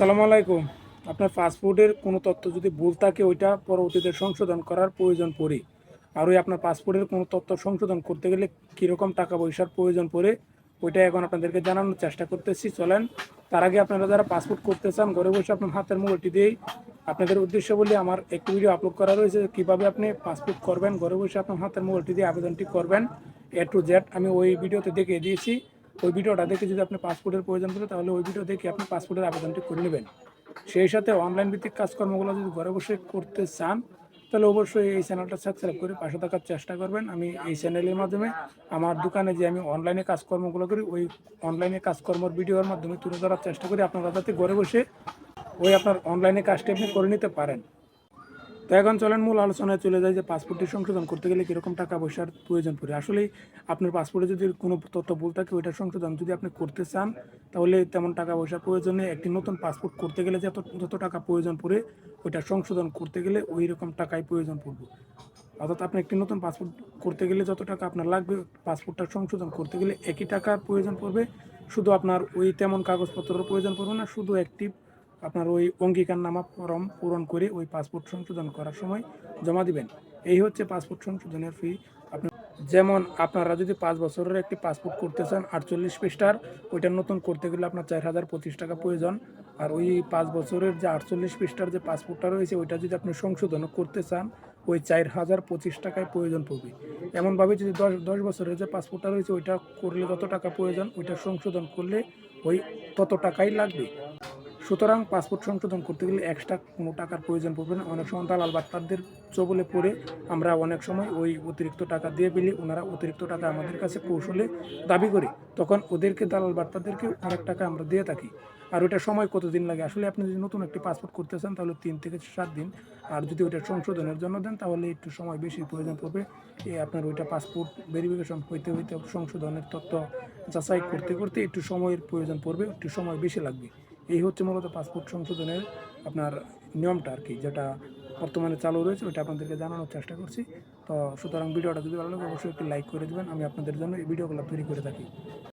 আসসালামু আলাইকুম। আপনার পাসপোর্টের কোনো তথ্য যদি ভুল থাকে, ওইটা পরবর্তীতে সংশোধন করার প্রয়োজন পড়ে। আর ওই আপনার পাসপোর্টের কোনো তথ্য সংশোধন করতে গেলে কীরকম টাকা পয়সার প্রয়োজন পড়ে, ওইটা এখন আপনাদেরকে জানানোর চেষ্টা করতেছি। চলেন, তার আগে আপনারা যারা পাসপোর্ট করতে চান, ঘরে বসে আপনার হাতের মোবাইলটি দিয়েই আপনাদের উদ্দেশ্য বলে, আমার একটি ভিডিও আপলোড করা রয়েছে। কীভাবে আপনি পাসপোর্ট করবেন, ঘরে বসে আপনার হাতের মোবাইলটি দিয়ে আবেদনটি করবেন এ টু জেড আমি ওই ভিডিওতে দেখিয়ে দিয়েছি। ওই ভিডিওটা দেখে যদি আপনি পাসপোর্টের প্রয়োজন পড়ে, তাহলে ওই ভিডিও দেখে আপনি পাসপোর্টের আবেদনটি করে নেবেন। সেই সাথে অনলাইন ভিত্তিক কাজকর্মগুলো যদি ঘরে বসে করতে চান, তাহলে অবশ্যই এই চ্যানেলটা সাবস্ক্রাইব করে পাশে থাকার চেষ্টা করবেন। আমি এই চ্যানেলের মাধ্যমে আমার দোকানে যে আমি অনলাইনে কাজকর্মগুলো করি, ওই অনলাইনে কাজকর্মের ভিডিওর মাধ্যমে তুলে ধরার চেষ্টা করি। আপনারা যাতে ঘরে বসে ওই আপনার অনলাইনে কাজটি আপনি করে নিতে পারেন। তো এখন চলেন মূল আলোচনায় চলে যায় যে পাসপোর্টটি সংশোধন করতে গেলে কীরকম টাকা পয়সার প্রয়োজন পড়ে। আসলে আপনার পাসপোর্টে যদি কোনো তথ্য ভুল থাকে ওইটার সংশোধন যদি আপনি করতে চান, তাহলে তেমন টাকা পয়সার প্রয়োজন একটি নতুন পাসপোর্ট করতে গেলে যত যত টাকা প্রয়োজন পড়ে, ওইটা সংশোধন করতে গেলে ওই রকম টাকাই প্রয়োজন পড়বে। অর্থাৎ আপনি একটি নতুন পাসপোর্ট করতে গেলে যত টাকা আপনার লাগবে, পাসপোর্টটা সংশোধন করতে গেলে একই টাকার প্রয়োজন পড়বে। শুধু আপনার ওই তেমন কাগজপত্রের প্রয়োজন পড়বে না, শুধু একটি আপনার ওই অঙ্গীকারনামা ফর্ম পূরণ করে ওই পাসপোর্ট সংশোধন করার সময় জমা দিবেন। এই হচ্ছে পাসপোর্ট সংশোধনের ফি আপনার যেমন আপনারা যদি পাঁচ বছরের একটি পাসপোর্ট করতে চান, আটচল্লিশ পৃষ্ঠার, ওইটা নতুন করতে গেলে আপনার চার হাজার পঁচিশ টাকা প্রয়োজন। আর ওই পাঁচ বছরের যে আটচল্লিশ পৃষ্ঠার যে পাসপোর্টটা রয়েছে, ওইটা যদি আপনি সংশোধন করতে চান, ওই চার হাজার পঁচিশ টাকায় প্রয়োজন পড়বে। এমনভাবে যদি দশ দশ বছরের যে পাসপোর্টটা রয়েছে, ওইটা করলে যত টাকা প্রয়োজন, ওইটা সংশোধন করলে ওই তত টাকাই লাগবে। সুতরাং পাসপোর্ট সংশোধন করতে গেলে এক্সট্রা কোনো টাকার প্রয়োজন পড়বে না। অনেক সময় দালাল বাটপারদের চবলে পড়ে আমরা অনেক সময় ওই অতিরিক্ত টাকা দিয়ে পেলে ওনারা অতিরিক্ত টাকা আমাদের কাছে কৌশলে দাবি করে। তখন ওদেরকে, দালাল বাটপারদেরকে অনেক টাকা আমরা দিয়ে থাকি। আর ওইটা সময় কতদিন লাগে? আসলে আপনি যদি নতুন একটি পাসপোর্ট করতে চান, তাহলে তিন থেকে সাত দিন। আর যদি ওইটা সংশোধনের জন্য দেন, তাহলে একটু সময় বেশি প্রয়োজন পড়বে। আপনার ওইটা পাসপোর্ট ভেরিফিকেশন হইতে হইতে সংশোধনের তথ্য যাচাই করতে করতে একটু সময়ের প্রয়োজন পড়বে, একটু সময় বেশি লাগবে। এই হচ্ছে মূলত পাসপোর্ট সংশোধনের আপনার নিয়মটা আর কি, যেটা বর্তমানে চালু রয়েছে, ওইটা আপনাদেরকে জানানোর চেষ্টা করছি। তো সুতরাং ভিডিওটা যদি ভালো লাগে, অবশ্যই একটি লাইক করে দেবেন। আমি আপনাদের জন্য এই ভিডিওগুলো তৈরি করে থাকি।